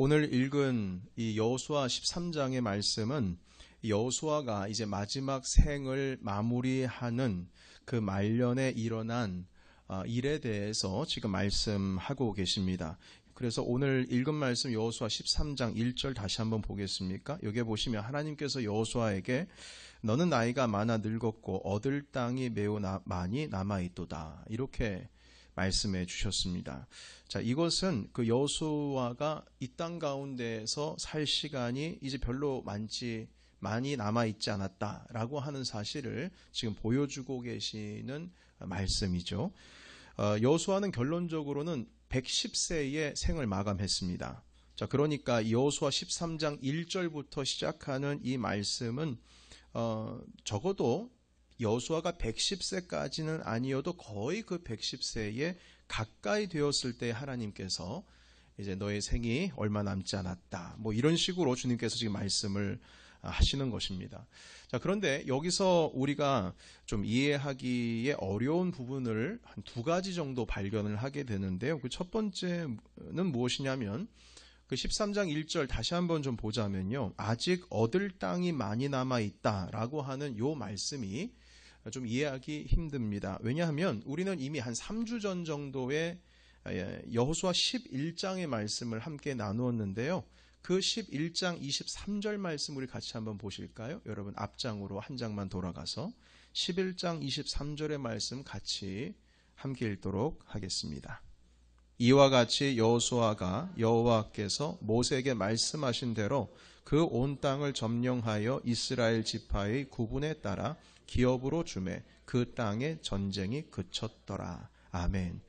오늘 읽은 이 여호수아 13장의 말씀은 여호수아가 이제 마지막 생을 마무리하는 그 말년에 일어난 아, 일에 대해서 지금 말씀하고 계십니다. 그래서 오늘 읽은 말씀 여호수아 13장 1절 다시 한번 보겠습니까? 여기 보시면 하나님께서 여호수아에게 너는 나이가 많아 늙었고 얻을 땅이 매우 나, 많이 남아 있도다. 이렇게 말씀해 주셨습니다. 자, 이것은 그 여호수아가 이 땅 가운데에서 살 시간이 이제 별로 많지 많이 남아 있지 않았다라고 하는 사실을 지금 보여주고 계시는 말씀이죠. 어, 여호수아는 결론적으로는 110세의 생을 마감했습니다. 자, 그러니까 여호수아 13장 1절부터 시작하는 이 말씀은 어, 적어도 여수아가 110세까지는 아니어도 거의 그 110세에 가까이 되었을 때 하나님께서 이제 너의 생이 얼마 남지 않았다. 뭐 이런 식으로 주님께서 지금 말씀을 하시는 것입니다. 자, 그런데 여기서 우리가 좀 이해하기에 어려운 부분을 한 두 가지 정도 발견을 하게 되는데요. 그 첫 번째는 무엇이냐면 그 13장 1절 다시 한번 좀 보자면요. 아직 얻을 땅이 많이 남아 있다라고 하는 요 말씀이 좀 이해하기 힘듭니다. 왜냐하면 우리는 이미 한 3주 전 정도의 예, 여호수아 11장의 말씀을 함께 나누었는데요. 그 11장 23절 말씀 우리 같이 한번 보실까요? 여러분 앞장으로 한 장만 돌아가서 11장 23절의 말씀 같이 함께 읽도록 하겠습니다. 이와 같이 여호수아가 여호와께서 모세에게 말씀하신 대로 그 온 땅을 점령하여 이스라엘 지파의 구분에 따라 기업으로 주매 그 땅의 전쟁이 그쳤더라. 아멘.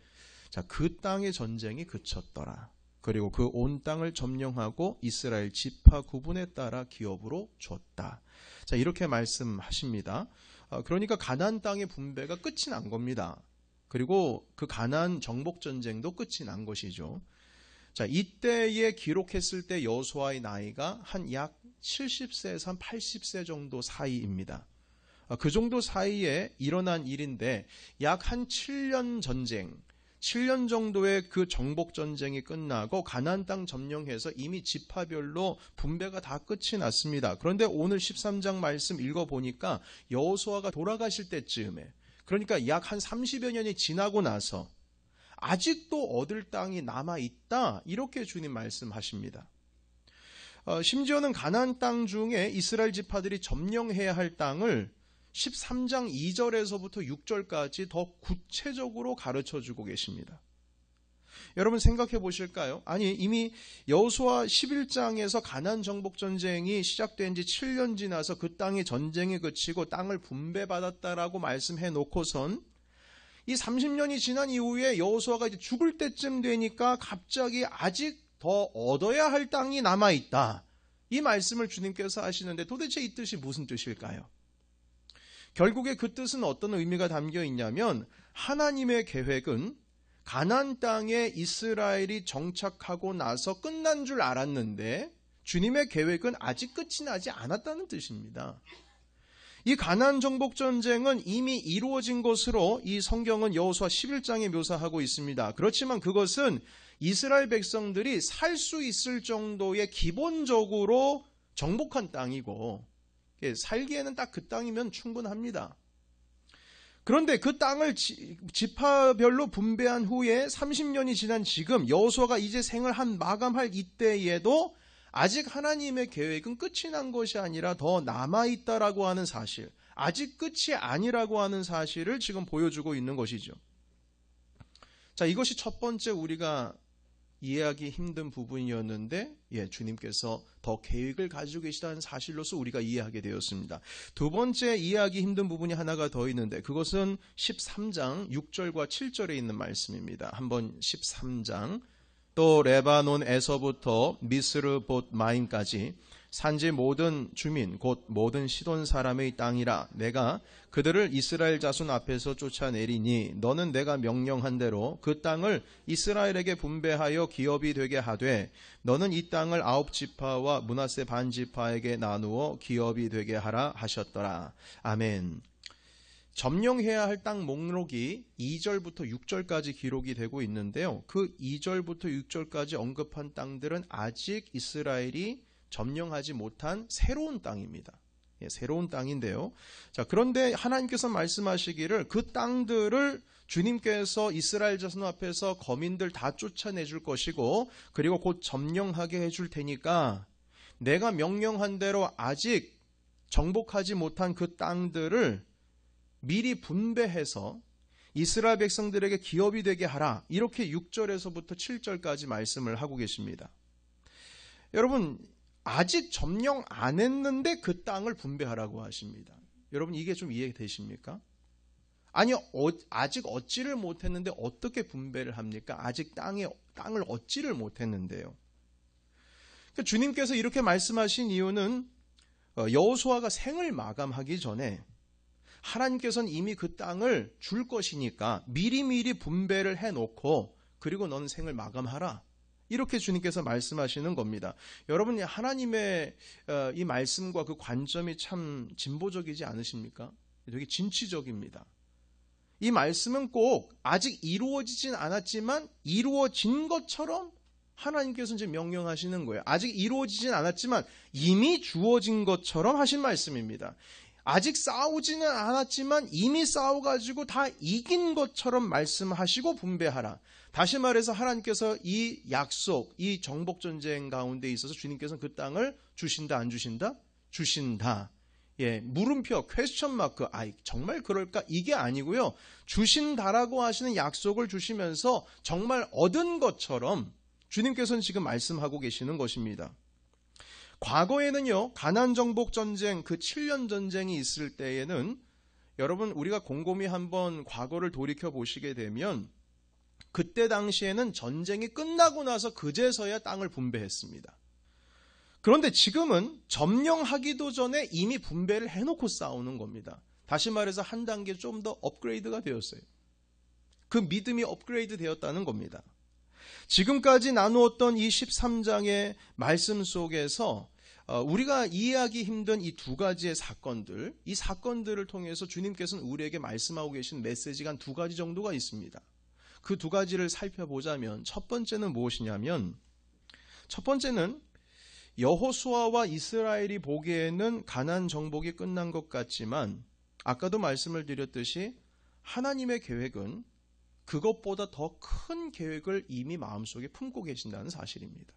자, 그 땅의 전쟁이 그쳤더라. 그리고 그 온 땅을 점령하고 이스라엘 지파 구분에 따라 기업으로 줬다. 자, 이렇게 말씀하십니다. 아, 그러니까 가나안 땅의 분배가 끝이 난 겁니다. 그리고 그 가나안 정복 전쟁도 끝이 난 것이죠. 자, 이때에 기록했을 때 여호수아의 나이가 한 약 70세에서 한 80세 정도 사이입니다. 아, 그 정도 사이에 일어난 일인데 약 한 7년 전쟁, 7년 정도의 그 정복 전쟁이 끝나고 가나안 땅 점령해서 이미 지파별로 분배가 다 끝이 났습니다. 그런데 오늘 13장 말씀 읽어 보니까 여호수아가 돌아가실 때쯤에 그러니까 약 한 30여 년이 지나고 나서 아직도 얻을 땅이 남아 있다. 이렇게 주님 말씀하십니다. 어, 심지어는 가나안 땅 중에 이스라엘 지파들이 점령해야 할 땅을 13장 2절에서부터 6절까지 더 구체적으로 가르쳐 주고 계십니다. 여러분 생각해 보실까요? 아니 이미 여호수아 11장에서 가난 정복 전쟁이 시작된 지 7년 지나서 그 땅이 전쟁이 그치고 땅을 분배받았다라고 말씀해 놓고선 이 30년이 지난 이후에 여호수아가 이제 죽을 때쯤 되니까 갑자기 아직 더 얻어야 할 땅이 남아 있다. 이 말씀을 주님께서 하시는데 도대체 이 뜻이 무슨 뜻일까요? 결국에 그 뜻은 어떤 의미가 담겨 있냐면 하나님의 계획은 가난 땅에 이스라엘이 정착하고 나서 끝난 줄 알았는데 주님의 계획은 아직 끝이 나지 않았다는 뜻입니다. 이 가난 정복 전쟁은 이미 이루어진 것으로 이 성경은 여호수아 11장에 묘사하고 있습니다. 그렇지만 그것은 이스라엘 백성들이 살 수 있을 정도의 기본적으로 정복한 땅이고 살기에는 딱 그 땅이면 충분합니다. 그런데 그 땅을 지파별로 분배한 후에 30년이 지난 지금 여호수아가 이제 생을 한 마감할 이때에도 아직 하나님의 계획은 끝이 난 것이 아니라 더 남아 있다라고 하는 사실, 아직 끝이 아니라고 하는 사실을 지금 보여주고 있는 것이죠. 자, 이것이 첫 번째 우리가 이해하기 힘든 부분이었는데 예, 주님께서 더 계획을 가지고 계시다는 사실로서 우리가 이해하게 되었습니다. 두 번째 이해하기 힘든 부분이 하나가 더 있는데 그것은 13장 6절과 7절에 있는 말씀입니다. 한번 13장 또 레바논에서부터 미스르 봇 마임까지 산지 모든 주민 곧 모든 시돈 사람의 땅이라 내가 그들을 이스라엘 자손 앞에서 쫓아내리니 너는 내가 명령한 대로 그 땅을 이스라엘에게 분배하여 기업이 되게 하되 너는 이 땅을 아홉 지파와 문하세 반 지파에게 나누어 기업이 되게 하라 하셨더라. 아멘. 점령해야 할 땅 목록이 2절부터 6절까지 기록이 되고 있는데요. 그 2절부터 6절까지 언급한 땅들은 아직 이스라엘이 점령하지 못한 새로운 땅입니다. 예, 새로운 땅인데요. 자, 그런데 하나님께서 말씀하시기를 그 땅들을 주님께서 이스라엘 자손 앞에서 거민들 다 쫓아내 줄 것이고 그리고 곧 점령하게 해줄 테니까 내가 명령한 대로 아직 정복하지 못한 그 땅들을 미리 분배해서 이스라엘 백성들에게 기업이 되게 하라. 이렇게 6절에서부터 7절까지 말씀을 하고 계십니다. 여러분, 아직 점령 안 했는데 그 땅을 분배하라고 하십니다. 여러분, 이게 좀 이해되십니까? 아니요, 어, 아직 얻지를 못했는데 어떻게 분배를 합니까? 아직 땅에, 땅을 얻지를 못했는데요. 그러니까 주님께서 이렇게 말씀하신 이유는 어, 여호수아가 생을 마감하기 전에 하나님께서는 이미 그 땅을 줄 것이니까 미리미리 분배를 해놓고 그리고 넌 생을 마감하라. 이렇게 주님께서 말씀하시는 겁니다. 여러분, 하나님의 어, 이 말씀과 그 관점이 참 진보적이지 않으십니까? 되게 진취적입니다. 이 말씀은 꼭 아직 이루어지진 않았지만 이루어진 것처럼 하나님께서 이제 명령하시는 거예요. 아직 이루어지진 않았지만 이미 주어진 것처럼 하신 말씀입니다. 아직 싸우지는 않았지만 이미 싸워가지고 다 이긴 것처럼 말씀하시고 분배하라. 다시 말해서 하나님께서 이 약속, 이 정복 전쟁 가운데 있어서 주님께서는 그 땅을 주신다, 안 주신다? 주신다. 예, 물음표, 퀘스천 마크. 아, 정말 그럴까? 이게 아니고요. 주신다라고 하시는 약속을 주시면서 정말 얻은 것처럼 주님께서는 지금 말씀하고 계시는 것입니다. 과거에는요, 가난 정복 전쟁, 그 7년 전쟁이 있을 때에는 여러분, 우리가 곰곰이 한번 과거를 돌이켜 보시게 되면 그때 당시에는 전쟁이 끝나고 나서 그제서야 땅을 분배했습니다. 그런데 지금은 점령하기도 전에 이미 분배를 해놓고 싸우는 겁니다. 다시 말해서 한 단계 좀 더 업그레이드가 되었어요. 그 믿음이 업그레이드 되었다는 겁니다. 지금까지 나누었던 이 13장의 말씀 속에서 어, 우리가 이해하기 힘든 이 두 가지의 사건들, 이 사건들을 통해서 주님께서는 우리에게 말씀하고 계신 메시지가 한 두 가지 정도가 있습니다. 그 두 가지를 살펴보자면 첫 번째는 무엇이냐면 첫 번째는 여호수아와 이스라엘이 보기에는 가난 정복이 끝난 것 같지만 아까도 말씀을 드렸듯이 하나님의 계획은 그것보다 더 큰 계획을 이미 마음속에 품고 계신다는 사실입니다.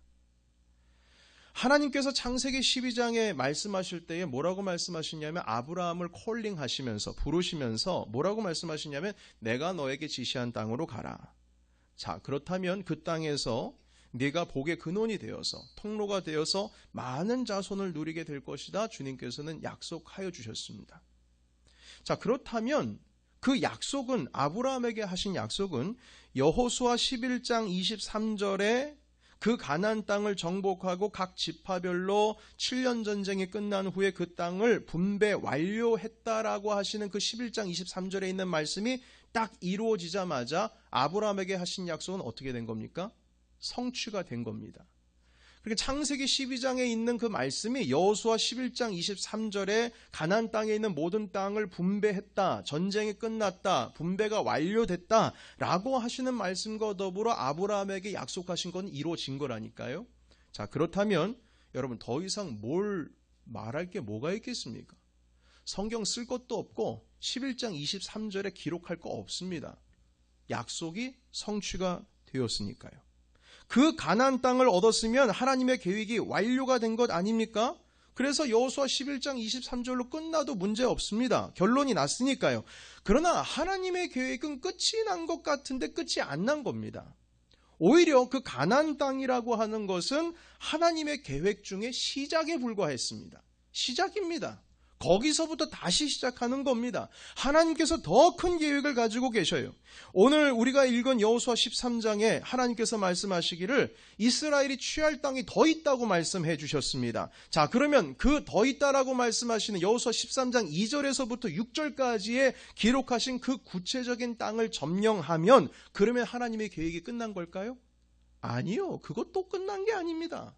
하나님께서 창세기 12장에 말씀하실 때에 뭐라고 말씀하시냐면 아브라함을 콜링 하시면서 부르시면서 뭐라고 말씀하시냐면 내가 너에게 지시한 땅으로 가라. 자, 그렇다면 그 땅에서 네가 복의 근원이 되어서 통로가 되어서 많은 자손을 누리게 될 것이다. 주님께서는 약속하여 주셨습니다. 자, 그렇다면 그 약속은 아브라함에게 하신 약속은 여호수아 11장 23절에 그 가나안 땅을 정복하고 각 지파별로 7년 전쟁이 끝난 후에 그 땅을 분배 완료했다라고 하시는 그 11장 23절에 있는 말씀이 딱 이루어지자마자 아브라함에게 하신 약속은 어떻게 된 겁니까? 성취가 된 겁니다. 그렇게 창세기 12장에 있는 그 말씀이 여호수아 11장 23절에 가난 땅에 있는 모든 땅을 분배했다. 전쟁이 끝났다. 분배가 완료됐다라고 하시는 말씀과 더불어 아브라함에게 약속하신 건 이루어진 거라니까요. 자, 그렇다면 여러분 더 이상 뭘 말할 게 뭐가 있겠습니까? 성경 쓸 것도 없고 11장 23절에 기록할 거 없습니다. 약속이 성취가 되었으니까요. 그 가나안 땅을 얻었으면 하나님의 계획이 완료가 된 것 아닙니까? 그래서 여호수아 11장 23절로 끝나도 문제 없습니다. 결론이 났으니까요. 그러나 하나님의 계획은 끝이 난 것 같은데 끝이 안 난 겁니다. 오히려 그 가나안 땅이라고 하는 것은 하나님의 계획 중에 시작에 불과했습니다. 시작입니다. 거기서부터 다시 시작하는 겁니다. 하나님께서 더 큰 계획을 가지고 계셔요. 오늘 우리가 읽은 여호수아 13장에 하나님께서 말씀하시기를 이스라엘이 취할 땅이 더 있다고 말씀해 주셨습니다. 자, 그러면 그 더 있다라고 말씀하시는 여호수아 13장 2절에서부터 6절까지의 기록하신 그 구체적인 땅을 점령하면 그러면 하나님의 계획이 끝난 걸까요? 아니요. 그것도 끝난 게 아닙니다.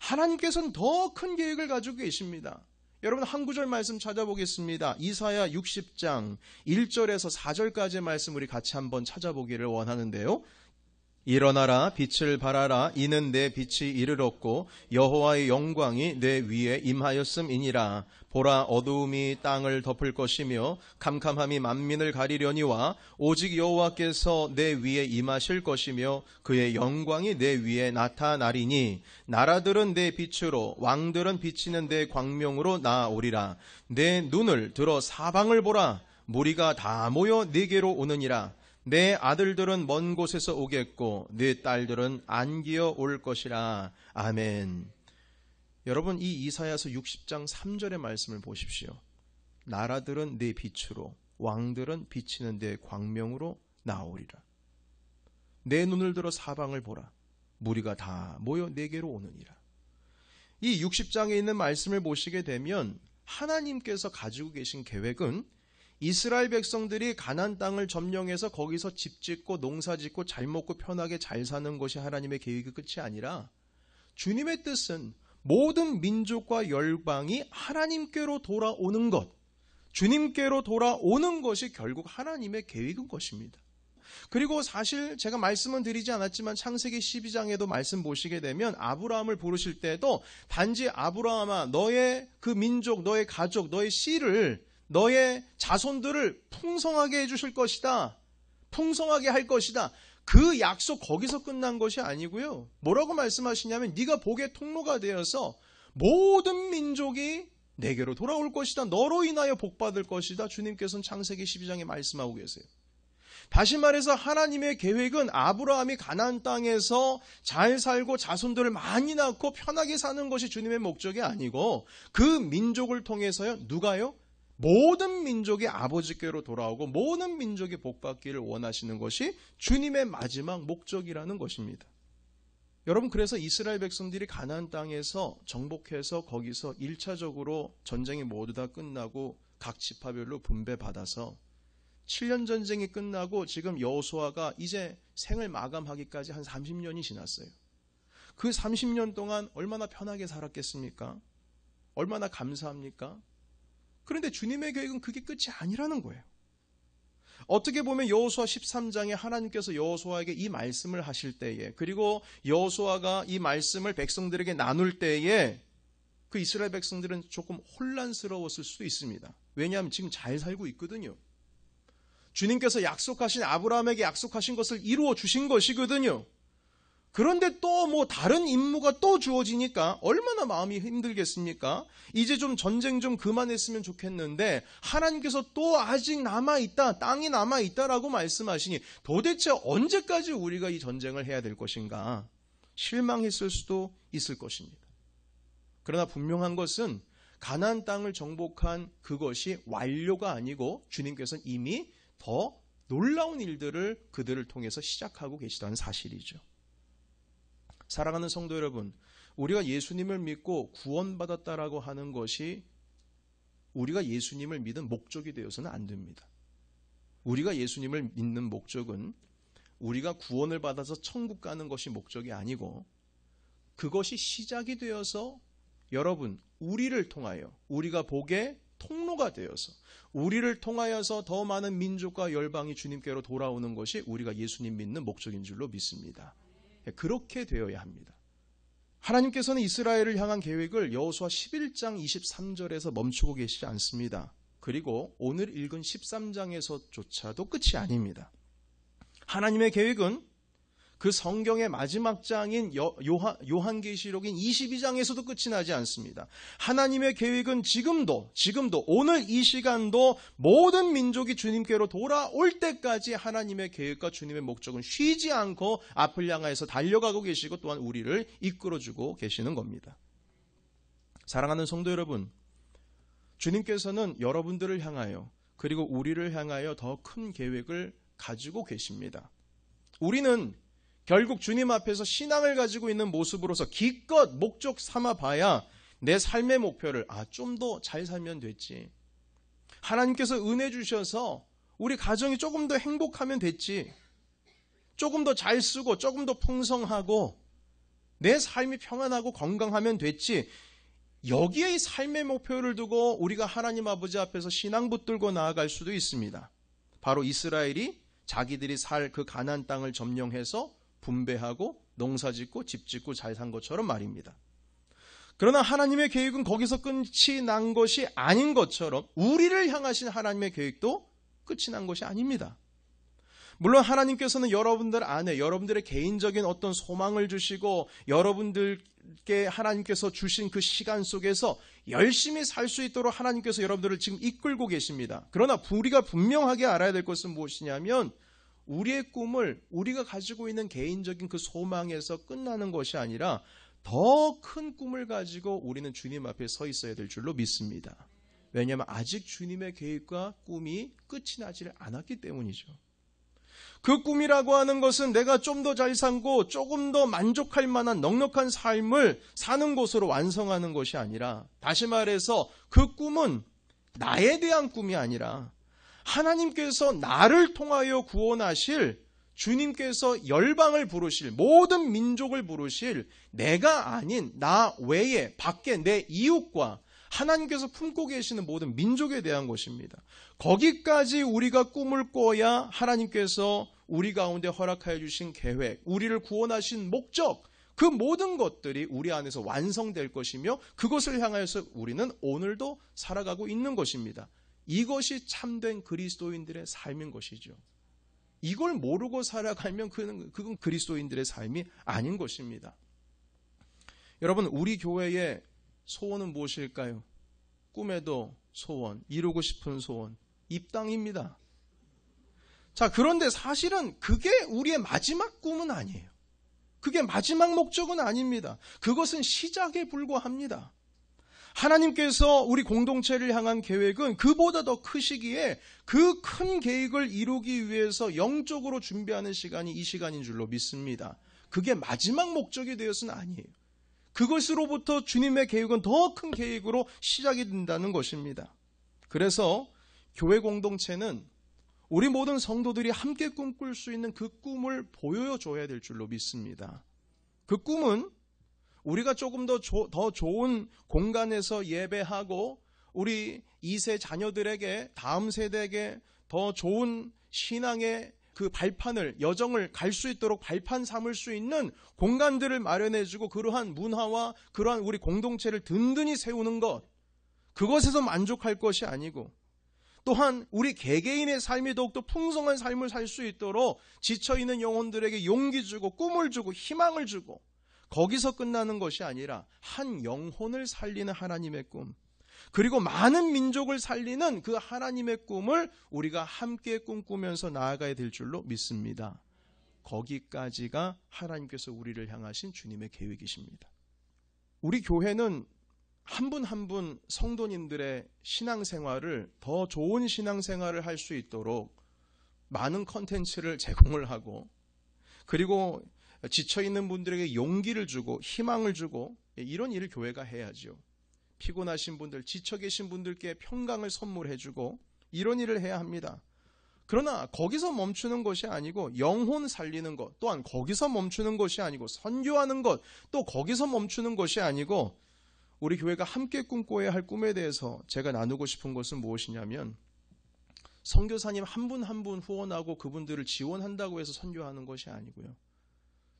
하나님께서는 더 큰 계획을 가지고 계십니다. 여러분 한 구절 말씀 찾아보겠습니다. 이사야 60장 1절에서 4절까지의 말씀 우리 같이 한번 찾아보기를 원하는데요. 일어나라 빛을 발하라 이는 내 빛이 이르렀고 여호와의 영광이 내 위에 임하였음이니라. 보라 어두움이 땅을 덮을 것이며 캄캄함이 만민을 가리려니와 오직 여호와께서 내 위에 임하실 것이며 그의 영광이 내 위에 나타나리니 나라들은 내 빛으로 왕들은 비치는 내 광명으로 나아오리라. 내 눈을 들어 사방을 보라. 무리가 다 모여 네게로 오느니라 내 아들들은 먼 곳에서 오겠고 내 딸들은 안기어 올 것이라. 아멘. 여러분 이 이사야서 60장 3절의 말씀을 보십시오. 나라들은 내 빛으로 왕들은 비치는 내 광명으로 나오리라. 내 눈을 들어 사방을 보라. 무리가 다 모여 내게로 오느니라. 이 60장에 있는 말씀을 보시게 되면 하나님께서 가지고 계신 계획은 이스라엘 백성들이 가난 땅을 점령해서 거기서 집 짓고 농사 짓고 잘 먹고 편하게 잘 사는 것이 하나님의 계획의 끝이 아니라 주님의 뜻은 모든 민족과 열방이 하나님께로 돌아오는 것, 주님께로 돌아오는 것이 결국 하나님의 계획인 것입니다. 그리고 사실 제가 말씀은 드리지 않았지만 창세기 12장에도 말씀 보시게 되면 아브라함을 부르실 때도 단지 아브라함아 너의 그 민족, 너의 가족, 너의 씨를 너의 자손들을 풍성하게 해주실 것이다. 풍성하게 할 것이다. 그 약속 거기서 끝난 것이 아니고요. 뭐라고 말씀하시냐면 네가 복의 통로가 되어서 모든 민족이 내게로 돌아올 것이다. 너로 인하여 복받을 것이다. 주님께서는 창세기 12장에 말씀하고 계세요. 다시 말해서 하나님의 계획은 아브라함이 가나안 땅에서 잘 살고 자손들을 많이 낳고 편하게 사는 것이 주님의 목적이 아니고 그 민족을 통해서요. 누가요? 모든 민족이 아버지께로 돌아오고 모든 민족이 복받기를 원하시는 것이 주님의 마지막 목적이라는 것입니다. 여러분 그래서 이스라엘 백성들이 가나안 땅에서 정복해서 거기서 1차적으로 전쟁이 모두 다 끝나고 각 지파별로 분배받아서 7년 전쟁이 끝나고 지금 여호수아가 이제 생을 마감하기까지 한 30년이 지났어요. 그 30년 동안 얼마나 편하게 살았겠습니까? 얼마나 감사합니까? 그런데 주님의 계획은 그게 끝이 아니라는 거예요. 어떻게 보면 여호수아 13장에 하나님께서 여호수아에게 이 말씀을 하실 때에 그리고 여호수아가 이 말씀을 백성들에게 나눌 때에 그 이스라엘 백성들은 조금 혼란스러웠을 수도 있습니다. 왜냐하면 지금 잘 살고 있거든요. 주님께서 약속하신 아브라함에게 약속하신 것을 이루어 주신 것이거든요. 그런데 또 뭐 다른 임무가 또 주어지니까 얼마나 마음이 힘들겠습니까? 이제 좀 전쟁 좀 그만했으면 좋겠는데 하나님께서 또 아직 남아 있다, 땅이 남아 있다라고 말씀하시니 도대체 언제까지 우리가 이 전쟁을 해야 될 것인가? 실망했을 수도 있을 것입니다. 그러나 분명한 것은 가나안 땅을 정복한 그것이 완료가 아니고 주님께서는 이미 더 놀라운 일들을 그들을 통해서 시작하고 계시다는 사실이죠. 사랑하는 성도 여러분, 우리가 예수님을 믿고 구원받았다라고 하는 것이 우리가 예수님을 믿은 목적이 되어서는 안 됩니다. 우리가 예수님을 믿는 목적은 우리가 구원을 받아서 천국 가는 것이 목적이 아니고 그것이 시작이 되어서 여러분, 우리를 통하여 우리가 복의 통로가 되어서 우리를 통하여서 더 많은 민족과 열방이 주님께로 돌아오는 것이 우리가 예수님 믿는 목적인 줄로 믿습니다. 그렇게 되어야 합니다. 하나님께서는 이스라엘을 향한 계획을 여호수아 11장 23절에서 멈추고 계시지 않습니다. 그리고 오늘 읽은 13장에서조차도 끝이 아닙니다. 하나님의 계획은 그 성경의 마지막 장인 요한, 요한계시록인 22장에서도 끝이 나지 않습니다. 하나님의 계획은 지금도, 지금도, 오늘 이 시간도 모든 민족이 주님께로 돌아올 때까지 하나님의 계획과 주님의 목적은 쉬지 않고 앞을 향하여서 달려가고 계시고 또한 우리를 이끌어주고 계시는 겁니다. 사랑하는 성도 여러분, 주님께서는 여러분들을 향하여 그리고 우리를 향하여 더 큰 계획을 가지고 계십니다. 우리는 결국 주님 앞에서 신앙을 가지고 있는 모습으로서 기껏 목적 삼아 봐야 내 삶의 목표를 아, 좀 더 잘 살면 됐지. 하나님께서 은혜 주셔서 우리 가정이 조금 더 행복하면 됐지. 조금 더 잘 쓰고 조금 더 풍성하고 내 삶이 평안하고 건강하면 됐지. 여기에 이 삶의 목표를 두고 우리가 하나님 아버지 앞에서 신앙 붙들고 나아갈 수도 있습니다. 바로 이스라엘이 자기들이 살 그 가나안 땅을 점령해서 분배하고 농사 짓고 집 짓고 잘 산 것처럼 말입니다. 그러나 하나님의 계획은 거기서 끝이 난 것이 아닌 것처럼 우리를 향하신 하나님의 계획도 끝이 난 것이 아닙니다. 물론 하나님께서는 여러분들 안에 여러분들의 개인적인 어떤 소망을 주시고 여러분들께 하나님께서 주신 그 시간 속에서 열심히 살 수 있도록 하나님께서 여러분들을 지금 이끌고 계십니다. 그러나 우리가 분명하게 알아야 될 것은 무엇이냐면 우리의 꿈을 우리가 가지고 있는 개인적인 그 소망에서 끝나는 것이 아니라 더 큰 꿈을 가지고 우리는 주님 앞에 서 있어야 될 줄로 믿습니다. 왜냐하면 아직 주님의 계획과 꿈이 끝이 나지를 않았기 때문이죠. 그 꿈이라고 하는 것은 내가 좀 더 잘 살고 조금 더 만족할 만한 넉넉한 삶을 사는 곳으로 완성하는 것이 아니라 다시 말해서 그 꿈은 나에 대한 꿈이 아니라 하나님께서 나를 통하여 구원하실 주님께서 열방을 부르실 모든 민족을 부르실 내가 아닌 나 외에 밖에 내 이웃과 하나님께서 품고 계시는 모든 민족에 대한 것입니다. 거기까지 우리가 꿈을 꿔야 하나님께서 우리 가운데 허락하여 주신 계획, 우리를 구원하신 목적, 그 모든 것들이 우리 안에서 완성될 것이며 그것을 향하여서 우리는 오늘도 살아가고 있는 것입니다. 이것이 참된 그리스도인들의 삶인 것이죠. 이걸 모르고 살아가면 그건, 그건 그리스도인들의 삶이 아닌 것입니다. 여러분, 우리 교회의 소원은 무엇일까요? 꿈에도 소원, 이루고 싶은 소원, 입당입니다. 자, 그런데 사실은 그게 우리의 마지막 꿈은 아니에요. 그게 마지막 목적은 아닙니다. 그것은 시작에 불과합니다. 하나님께서 우리 공동체를 향한 계획은 그보다 더 크시기에 그 큰 계획을 이루기 위해서 영적으로 준비하는 시간이 이 시간인 줄로 믿습니다. 그게 마지막 목적이 되어서는 아니에요. 그것으로부터 주님의 계획은 더 큰 계획으로 시작이 된다는 것입니다. 그래서 교회 공동체는 우리 모든 성도들이 함께 꿈꿀 수 있는 그 꿈을 보여줘야 될 줄로 믿습니다. 그 꿈은 우리가 조금 더, 조, 더 좋은 공간에서 예배하고 우리 2세 자녀들에게 다음 세대에게 더 좋은 신앙의 그 발판을 여정을 갈 수 있도록 발판 삼을 수 있는 공간들을 마련해 주고 그러한 문화와 그러한 우리 공동체를 든든히 세우는 것 그것에서 만족할 것이 아니고 또한 우리 개개인의 삶이 더욱더 풍성한 삶을 살 수 있도록 지쳐 있는 영혼들에게 용기 주고 꿈을 주고 희망을 주고 거기서 끝나는 것이 아니라 한 영혼을 살리는 하나님의 꿈, 그리고 많은 민족을 살리는 그 하나님의 꿈을 우리가 함께 꿈꾸면서 나아가야 될 줄로 믿습니다. 거기까지가 하나님께서 우리를 향하신 주님의 계획이십니다. 우리 교회는 한 분 한 분 성도님들의 신앙생활을 더 좋은 신앙생활을 할 수 있도록 많은 컨텐츠를 제공을 하고 그리고 지쳐 있는 분들에게 용기를 주고 희망을 주고 이런 일을 교회가 해야죠. 피곤하신 분들, 지쳐 계신 분들께 평강을 선물해 주고 이런 일을 해야 합니다. 그러나 거기서 멈추는 것이 아니고 영혼 살리는 것, 또한 거기서 멈추는 것이 아니고 선교하는 것, 또 거기서 멈추는 것이 아니고 우리 교회가 함께 꿈꿔야 할 꿈에 대해서 제가 나누고 싶은 것은 무엇이냐면 선교사님 한 분 한 분 후원하고 그분들을 지원한다고 해서 선교하는 것이 아니고요.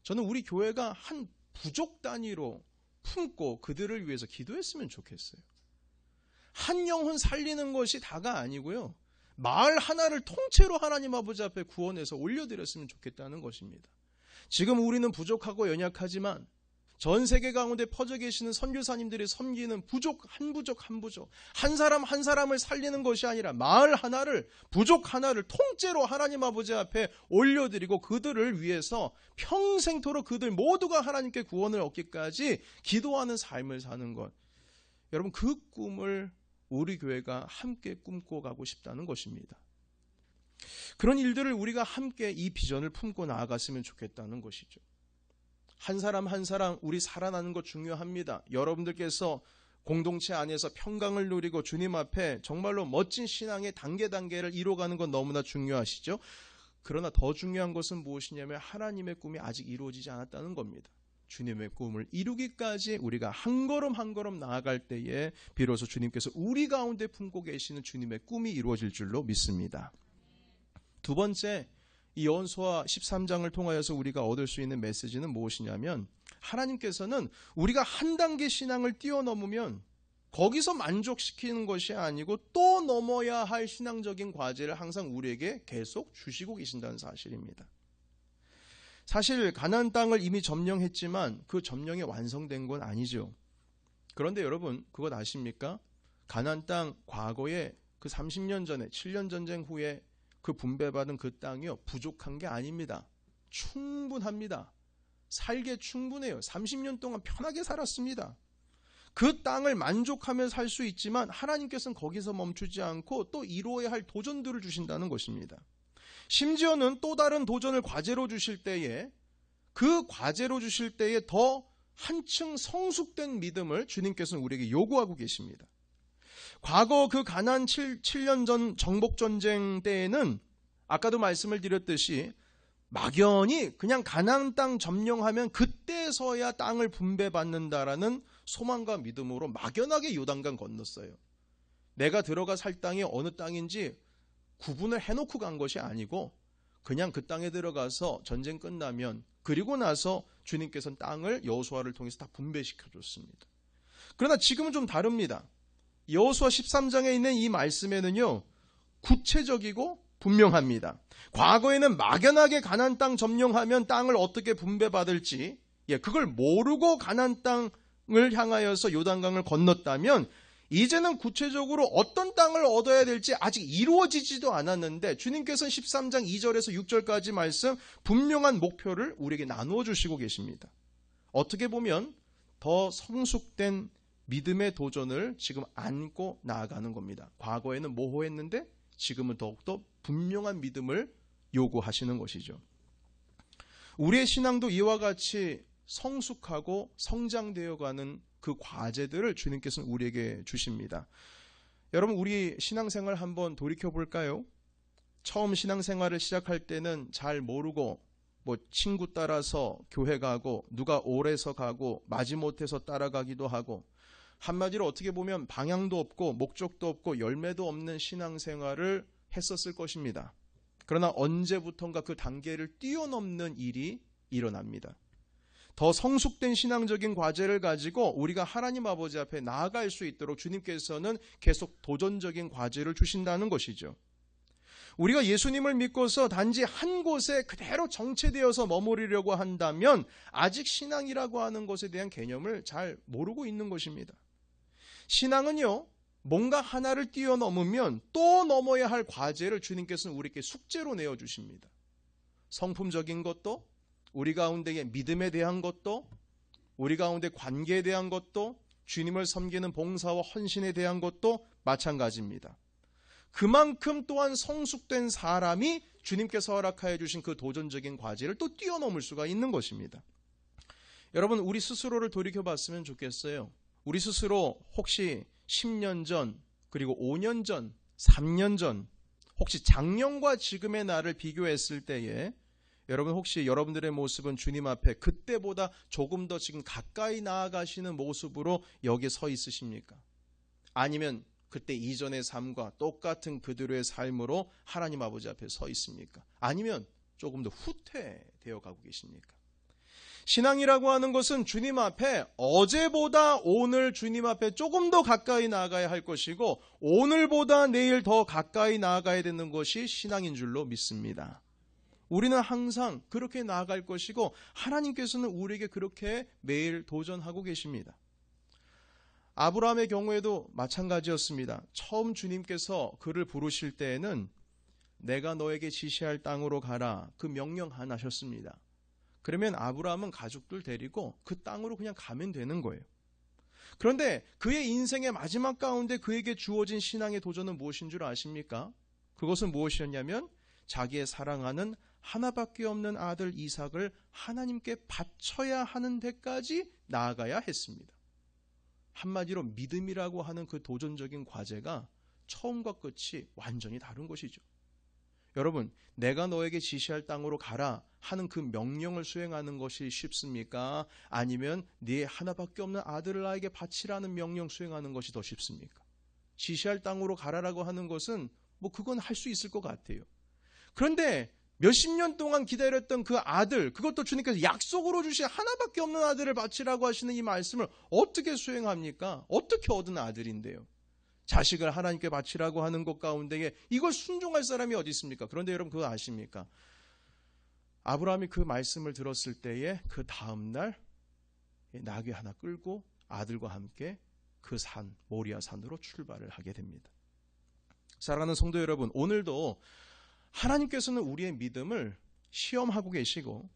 저는 우리 교회가 한 부족 단위로 품고 그들을 위해서 기도했으면 좋겠어요. 한 영혼 살리는 것이 다가 아니고요. 마을 하나를 통째로 하나님 아버지 앞에 구원해서 올려드렸으면 좋겠다는 것입니다. 지금 우리는 부족하고 연약하지만 전 세계 가운데 퍼져 계시는 선교사님들이 섬기는 부족 한 부족 한 부족 한 사람 한 사람을 살리는 것이 아니라 마을 하나를 부족 하나를 통째로 하나님 아버지 앞에 올려드리고 그들을 위해서 평생토록 그들 모두가 하나님께 구원을 얻기까지 기도하는 삶을 사는 것 여러분 그 꿈을 우리 교회가 함께 꿈꿔 가고 싶다는 것입니다. 그런 일들을 우리가 함께 이 비전을 품고 나아갔으면 좋겠다는 것이죠. 한 사람 한 사람 우리 살아나는 것 중요합니다. 여러분들께서 공동체 안에서 평강을 누리고 주님 앞에 정말로 멋진 신앙의 단계 단계를 이루어가는 건 너무나 중요하시죠. 그러나 더 중요한 것은 무엇이냐면 하나님의 꿈이 아직 이루어지지 않았다는 겁니다. 주님의 꿈을 이루기까지 우리가 한 걸음 한 걸음 나아갈 때에 비로소 주님께서 우리 가운데 품고 계시는 주님의 꿈이 이루어질 줄로 믿습니다. 두 번째, 이 여호수아 13장을 통하여서 우리가 얻을 수 있는 메시지는 무엇이냐면 하나님께서는 우리가 한 단계 신앙을 뛰어넘으면 거기서 만족시키는 것이 아니고 또 넘어야 할 신앙적인 과제를 항상 우리에게 계속 주시고 계신다는 사실입니다. 사실 가나안 땅을 이미 점령했지만 그 점령이 완성된 건 아니죠. 그런데 여러분 그것 아십니까? 가나안 땅 과거에 그 30년 전에 7년 전쟁 후에 그 분배받은 그 땅이요 부족한 게 아닙니다. 충분합니다. 살게 충분해요. 30년 동안 편하게 살았습니다. 그 땅을 만족하며 살 수 있지만 하나님께서는 거기서 멈추지 않고 또 이루어야 할 도전들을 주신다는 것입니다. 심지어는 또 다른 도전을 과제로 주실 때에 그 과제로 주실 때에 더 한층 성숙된 믿음을 주님께서는 우리에게 요구하고 계십니다. 과거 그 가난 7, 7년 전 정복 전쟁 때에는 아까도 말씀을 드렸듯이 막연히 그냥 가나안 땅 점령하면 그때서야 땅을 분배받는다라는 소망과 믿음으로 막연하게 요단강 건넜어요. 내가 들어가 살 땅이 어느 땅인지 구분을 해놓고 간 것이 아니고 그냥 그 땅에 들어가서 전쟁 끝나면 그리고 나서 주님께서는 땅을 여호수아를 통해서 다 분배시켜 줬습니다. 그러나 지금은 좀 다릅니다. 여호수아 13장에 있는 이 말씀에는요. 구체적이고 분명합니다. 과거에는 막연하게 가난 땅 점령하면 땅을 어떻게 분배받을지 예, 그걸 모르고 가난 땅을 향하여서 요단강을 건넜다면 이제는 구체적으로 어떤 땅을 얻어야 될지 아직 이루어지지도 않았는데 주님께서는 13장 2절에서 6절까지 말씀 분명한 목표를 우리에게 나누어 주시고 계십니다. 어떻게 보면 더 성숙된 믿음의 도전을 지금 안고 나아가는 겁니다. 과거에는 모호했는데 지금은 더욱더 분명한 믿음을 요구하시는 것이죠. 우리의 신앙도 이와 같이 성숙하고 성장되어 가는 그 과제들을 주님께서는 우리에게 주십니다. 여러분, 우리 신앙생활 한번 돌이켜 볼까요? 처음 신앙생활을 시작할 때는 잘 모르고 뭐 친구 따라서 교회 가고 누가 오래서 가고 마지못해서 따라가기도 하고 한마디로 어떻게 보면 방향도 없고 목적도 없고 열매도 없는 신앙생활을 했었을 것입니다. 그러나 언제부턴가 그 단계를 뛰어넘는 일이 일어납니다. 더 성숙된 신앙적인 과제를 가지고 우리가 하나님 아버지 앞에 나아갈 수 있도록 주님께서는 계속 도전적인 과제를 주신다는 것이죠. 우리가 예수님을 믿고서 단지 한 곳에 그대로 정체되어서 머무르려고 한다면 아직 신앙이라고 하는 것에 대한 개념을 잘 모르고 있는 것입니다. 신앙은요, 뭔가 하나를 뛰어넘으면 또 넘어야 할 과제를 주님께서는 우리에게 숙제로 내어주십니다. 성품적인 것도, 우리 가운데의 믿음에 대한 것도, 우리 가운데 관계에 대한 것도, 주님을 섬기는 봉사와 헌신에 대한 것도 마찬가지입니다. 그만큼 또한 성숙된 사람이 주님께서 허락하여 주신 그 도전적인 과제를 또 뛰어넘을 수가 있는 것입니다. 여러분, 우리 스스로를 돌이켜 봤으면 좋겠어요. 우리 스스로 혹시 10년 전, 그리고 5년 전, 3년 전, 혹시 작년과 지금의 나를 비교했을 때에 여러분 혹시 여러분들의 모습은 주님 앞에 그때보다 조금 더 지금 가까이 나아가시는 모습으로 여기 서 있으십니까? 아니면 그때 이전의 삶과 똑같은 그들의 삶으로 하나님 아버지 앞에 서 있습니까? 아니면 조금 더 후퇴되어 가고 계십니까? 신앙이라고 하는 것은 주님 앞에 어제보다 오늘 주님 앞에 조금 더 가까이 나아가야 할 것이고 오늘보다 내일 더 가까이 나아가야 되는 것이 신앙인 줄로 믿습니다. 우리는 항상 그렇게 나아갈 것이고 하나님께서는 우리에게 그렇게 매일 도전하고 계십니다. 아브라함의 경우에도 마찬가지였습니다. 처음 주님께서 그를 부르실 때에는 내가 너에게 지시할 땅으로 가라 그 명령 안 하셨습니다. 그러면 아브라함은 가족들 데리고 그 땅으로 그냥 가면 되는 거예요. 그런데 그의 인생의 마지막 가운데 그에게 주어진 신앙의 도전은 무엇인 줄 아십니까? 그것은 무엇이었냐면 자기의 사랑하는 하나밖에 없는 아들 이삭을 하나님께 바쳐야 하는 데까지 나아가야 했습니다. 한마디로 믿음이라고 하는 그 도전적인 과제가 처음과 끝이 완전히 다른 것이죠. 여러분, 내가 너에게 지시할 땅으로 가라 하는 그 명령을 수행하는 것이 쉽습니까? 아니면 네 하나밖에 없는 아들을 나에게 바치라는 명령 수행하는 것이 더 쉽습니까? 지시할 땅으로 가라라고 하는 것은 뭐 그건 할 수 있을 것 같아요. 그런데 몇십 년 동안 기다렸던 그 아들, 그것도 주님께서 약속으로 주신 하나밖에 없는 아들을 바치라고 하시는 이 말씀을 어떻게 수행합니까? 어떻게 얻은 아들인데요? 자식을 하나님께 바치라고 하는 것 가운데에 이걸 순종할 사람이 어디 있습니까? 그런데 여러분 그거 아십니까? 아브라함이 그 말씀을 들었을 때에 그 다음 날 나귀 하나 끌고 아들과 함께 그 산, 모리아 산으로 출발을 하게 됩니다. 사랑하는 성도 여러분, 오늘도 하나님께서는 우리의 믿음을 시험하고 계시고,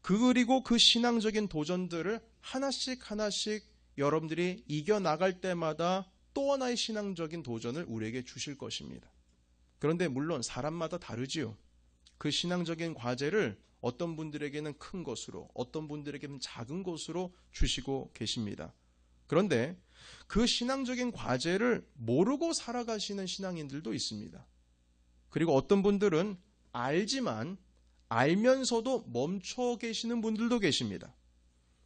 그리고 그 신앙적인 도전들을 하나씩 하나씩 여러분들이 이겨나갈 때마다 또 하나의 신앙적인 도전을 우리에게 주실 것입니다. 그런데 물론 사람마다 다르지요. 그 신앙적인 과제를 어떤 분들에게는 큰 것으로, 어떤 분들에게는 작은 것으로 주시고 계십니다. 그런데 그 신앙적인 과제를 모르고 살아가시는 신앙인들도 있습니다. 그리고 어떤 분들은 알지만 알면서도 멈춰 계시는 분들도 계십니다.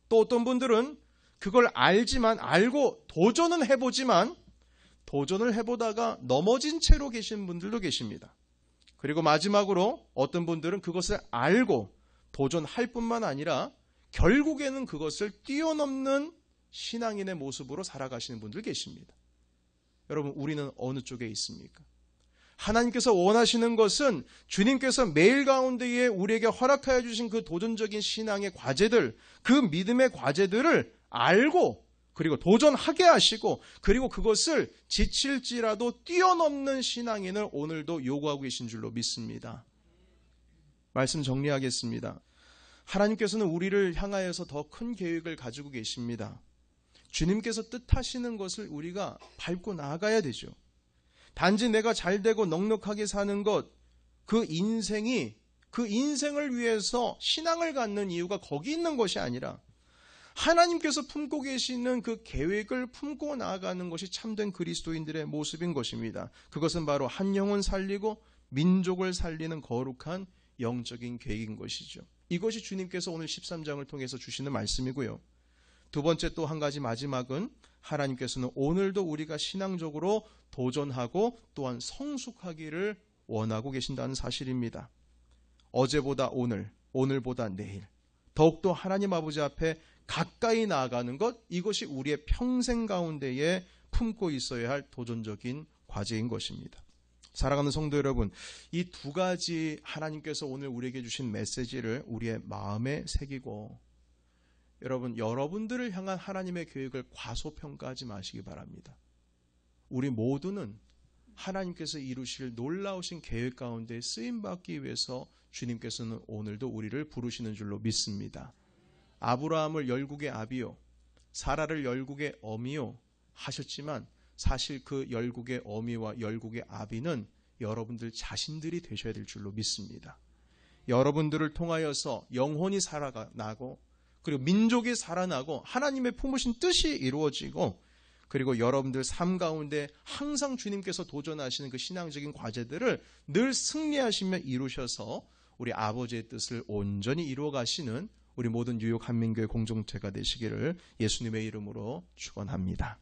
또 어떤 분들은 그걸 알지만 알고 도전은 해보지만 도전을 해보다가 넘어진 채로 계신 분들도 계십니다. 그리고 마지막으로 어떤 분들은 그것을 알고 도전할 뿐만 아니라 결국에는 그것을 뛰어넘는 신앙인의 모습으로 살아가시는 분들 계십니다. 여러분, 우리는 어느 쪽에 있습니까? 하나님께서 원하시는 것은 주님께서 매일 가운데에 우리에게 허락하여 주신 그 도전적인 신앙의 과제들, 그 믿음의 과제들을 알고 그리고 도전하게 하시고 그리고 그것을 지칠지라도 뛰어넘는 신앙인을 오늘도 요구하고 계신 줄로 믿습니다. 말씀 정리하겠습니다. 하나님께서는 우리를 향하여서 더 큰 계획을 가지고 계십니다. 주님께서 뜻하시는 것을 우리가 밟고 나아가야 되죠. 단지 내가 잘 되고 넉넉하게 사는 것, 그 인생이 그 인생을 위해서 신앙을 갖는 이유가 거기 있는 것이 아니라 하나님께서 품고 계시는 그 계획을 품고 나아가는 것이 참된 그리스도인들의 모습인 것입니다. 그것은 바로 한 영혼 살리고 민족을 살리는 거룩한 영적인 계획인 것이죠. 이것이 주님께서 오늘 13장을 통해서 주시는 말씀이고요. 두 번째 또 한 가지 마지막은 하나님께서는 오늘도 우리가 신앙적으로 도전하고 또한 성숙하기를 원하고 계신다는 사실입니다. 어제보다 오늘, 오늘보다 내일, 더욱더 하나님 아버지 앞에 가까이 나아가는 것, 이것이 우리의 평생 가운데에 품고 있어야 할 도전적인 과제인 것입니다. 사랑하는 성도 여러분, 이 두 가지 하나님께서 오늘 우리에게 주신 메시지를 우리의 마음에 새기고 여러분, 여러분들을 향한 하나님의 계획을 과소평가하지 마시기 바랍니다. 우리 모두는 하나님께서 이루실 놀라우신 계획 가운데 쓰임 받기 위해서 주님께서는 오늘도 우리를 부르시는 줄로 믿습니다. 아브라함을 열국의 아비요, 사라를 열국의 어미요 하셨지만 사실 그 열국의 어미와 열국의 아비는 여러분들 자신들이 되셔야 될 줄로 믿습니다. 여러분들을 통하여서 영혼이 살아나고 그리고 민족이 살아나고 하나님의 품으신 뜻이 이루어지고 그리고 여러분들 삶 가운데 항상 주님께서 도전하시는 그 신앙적인 과제들을 늘 승리하시며 이루셔서 우리 아버지의 뜻을 온전히 이루어 가시는 우리 모든 뉴욕 한민교회 공동체가 되시기를 예수님의 이름으로 축원합니다.